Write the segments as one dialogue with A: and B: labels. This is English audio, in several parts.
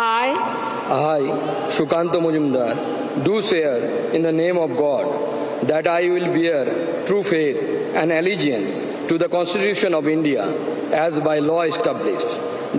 A: I,
B: I, Shukanta Mujumdar, do swear in the name of God that I will bear true faith and allegiance to the Constitution of India as by law established,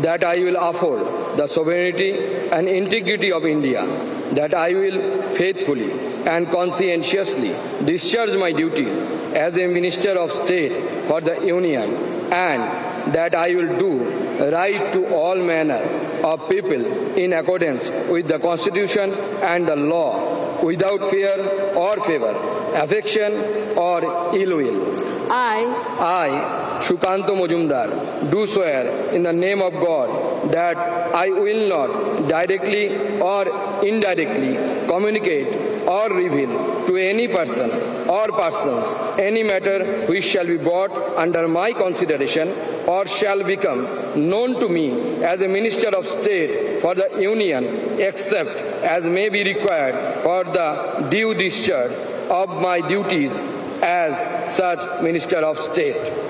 B: that I will uphold the sovereignty and integrity of India, that I will faithfully and conscientiously discharge my duties as a Minister of State for the Union and that I will do right to all manner of people in accordance with the Constitution and the law without fear or favor, affection or ill will.
A: I,
B: I, Shukanto Mojumdar, do swear in the name of God that I will not directly or indirectly communicate or reveal to any person or persons any matter which shall be brought under my consideration or shall become known to me as a minister of state for the union except as may be required for the due discharge of my duties as such minister of state